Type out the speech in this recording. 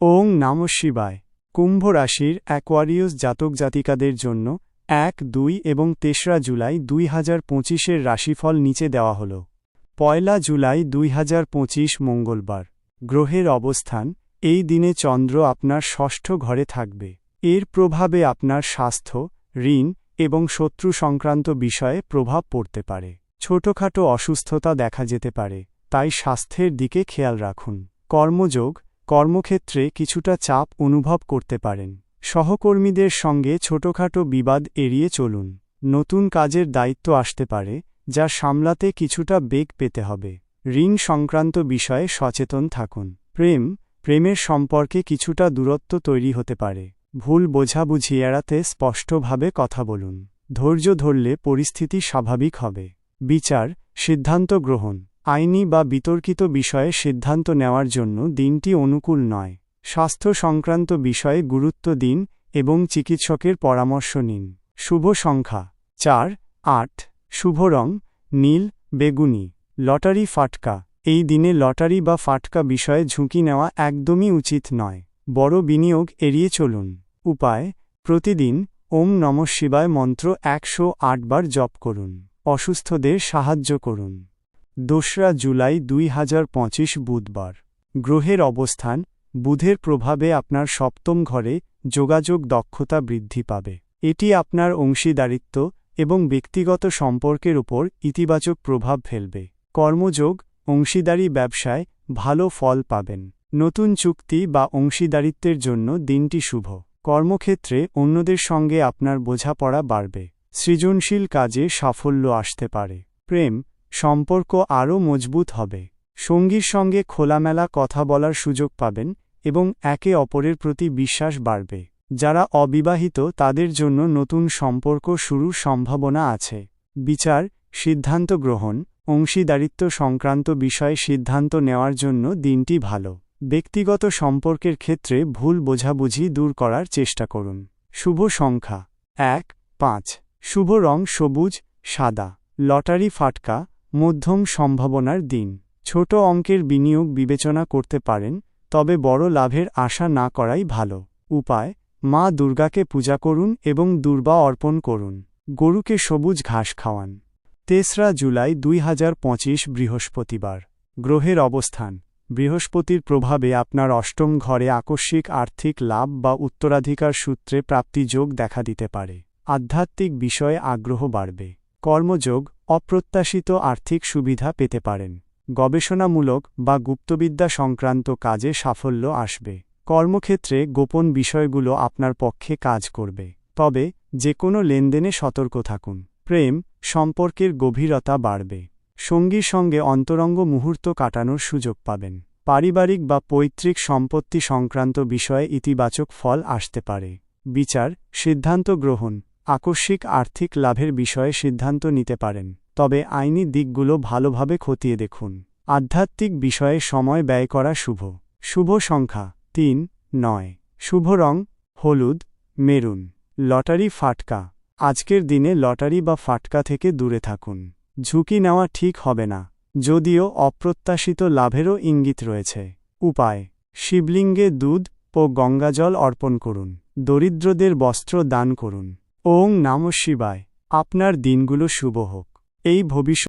ওং নাম শিবায়। কুম্ভ রাশির অ্যাকোয়ারিয়াস জাতক জাতিকাদের জন্য এক, দুই এবং তেসরা জুলাই দুই হাজার পঁচিশের রাশিফল নিচে দেওয়া হল। পয়লা জুলাই দুই হাজার পঁচিশ মঙ্গলবার। গ্রহের অবস্থান, এই দিনে চন্দ্র আপনার ষষ্ঠ ঘরে থাকবে। এর প্রভাবে আপনার স্বাস্থ্য, ঋণ এবং শত্রু সংক্রান্ত বিষয়ে প্রভাব পড়তে পারে। ছোটখাটো অসুস্থতা দেখা যেতে পারে, তাই স্বাস্থ্যের দিকে খেয়াল রাখুন। কর্মযোগ কর্মক্ষেত্রে কিছুটা চাপ অনুভব করতে পারেন। সহকর্মীদের সঙ্গে ছোটখাটো বিবাদ এড়িয়ে চলুন। নতুন কাজের দায়িত্ব আসতে পারে, যা সামলাতে কিছুটা বেগ পেতে হবে। ঋণ সংক্রান্ত বিষয়ে সচেতন থাকুন। প্রেম, প্রেমের সম্পর্কে কিছুটা দূরত্ব তৈরি হতে পারে। ভুল বোঝাবুঝি এড়াতে স্পষ্টভাবে কথা বলুন। ধৈর্য ধরলে পরিস্থিতি স্বাভাবিক হবে। বিচার, সিদ্ধান্ত গ্রহণ। আইনি বা বিতর্কিত বিষয়ে সিদ্ধান্ত নেওয়ার জন্য দিনটি অনুকূল নয়। স্বাস্থ্য সংক্রান্ত বিষয়ে গুরুত্ব দিন এবং চিকিৎসকের পরামর্শ নিন। শুভ সংখ্যা। চার, আট, শুভ রং, নীল, বেগুনি। লটারি ফাটকা। এই দিনে লটারি বা ফাটকা বিষয়ে ঝুঁকি নেওয়া একদমই উচিত নয়। বড় বিনিয়োগ এড়িয়ে চলুন। উপায়, প্রতিদিন ওম নম শিবায় মন্ত্র একশো আট বার জপ করুন। অসুস্থদের সাহায্য করুন। দোসরা জুলাই দুই হাজার পঁচিশ বুধবার। গ্রহের অবস্থান, বুধের প্রভাবে আপনার সপ্তম ঘরে যোগাযোগ দক্ষতা বৃদ্ধি পাবে। এটি আপনার অংশীদারিত্ব এবং ব্যক্তিগত সম্পর্কের উপর ইতিবাচক প্রভাব ফেলবে। কর্মযোগ, অংশীদারি ব্যবসায় ভালো ফল পাবেন। নতুন চুক্তি বা অংশীদারিত্বের জন্য দিনটি শুভ। কর্মক্ষেত্রে অন্যদের সঙ্গে আপনার বোঝাপড়া বাড়বে। সৃজনশীল কাজে সাফল্য আসতে পারে। প্রেম সম্পর্ক আরও মজবুত হবে। সঙ্গীর সঙ্গে খোলামেলা কথা বলার সুযোগ পাবেন এবং একে অপরের প্রতি বিশ্বাস বাড়বে। যারা অবিবাহিত, তাদের জন্য নতুন সম্পর্ক শুরুর সম্ভাবনা আছে। বিচার, সিদ্ধান্ত গ্রহণ, অংশীদারিত্ব সংক্রান্ত বিষয়ে সিদ্ধান্ত নেওয়ার জন্য দিনটি ভালো। ব্যক্তিগত সম্পর্কের ক্ষেত্রে ভুল বোঝাবুঝি দূর করার চেষ্টা করুন। শুভ সংখ্যা। এক, পাঁচ। শুভ রং সবুজ, সাদা। লটারি ফাটকা মধ্যম সম্ভাবনার দিন। ছোট অঙ্কের বিনিয়োগ বিবেচনা করতে পারেন, তবে বড় লাভের আশা না করাই ভালো। উপায়, মা দুর্গাকে পূজা করুন এবং দুর্বা অর্পণ করুন। গরুকে সবুজ ঘাস খাওয়ান। তেসরা জুলাই দুই হাজার পঁচিশ বৃহস্পতিবার। গ্রহের অবস্থান। বৃহস্পতির প্রভাবে আপনার অষ্টম ঘরে আকস্মিক আর্থিক লাভ বা উত্তরাধিকার সূত্রে প্রাপ্তি যোগ দেখা দিতে পারে। আধ্যাত্মিক বিষয়ে আগ্রহ বাড়বে। কর্মযোগ অপ্রত্যাশিত আর্থিক সুবিধা পেতে পারেন। গবেষণামূলক বা গুপ্তবিদ্যা সংক্রান্ত কাজে সাফল্য আসবে। কর্মক্ষেত্রে গোপন বিষয়গুলো আপনার পক্ষে কাজ করবে। তবে যে কোনো লেনদেনে সতর্ক থাকুন। প্রেম, সম্পর্কের গভীরতা বাড়বে। সঙ্গীর সঙ্গে অন্তরঙ্গ মুহূর্ত কাটানোর সুযোগ পাবেন। পারিবারিক বা পৈতৃক সম্পত্তি সংক্রান্ত বিষয়ে ইতিবাচক ফল আসতে পারে। বিচার, সিদ্ধান্ত গ্রহণ আকস্মিক আর্থিক লাভের বিষয়ে সিদ্ধান্ত নিতে পারেন, তবে আইনি দিকগুলো ভালোভাবে খতিয়ে দেখুন। আধ্যাত্মিক বিষয়ে সময় ব্যয় করা শুভ। শুভ সংখ্যা তিন, নয়। শুভ রং, হলুদ, মেরুন। লটারি ফাটকা। আজকের দিনে লটারি বা ফাটকা থেকে দূরে থাকুন। ঝুঁকি নেওয়া ঠিক হবে না, যদিও অপ্রত্যাশিত লাভেরও ইঙ্গিত রয়েছে। উপায়, শিবলিঙ্গে দুধ ও গঙ্গাজল অর্পণ করুন। দরিদ্রদের বস্ত্র দান করুন। ওং নাম শিবায়। আপনার দিনগুলো শুভ হোক। এই ভবিষ্যৎ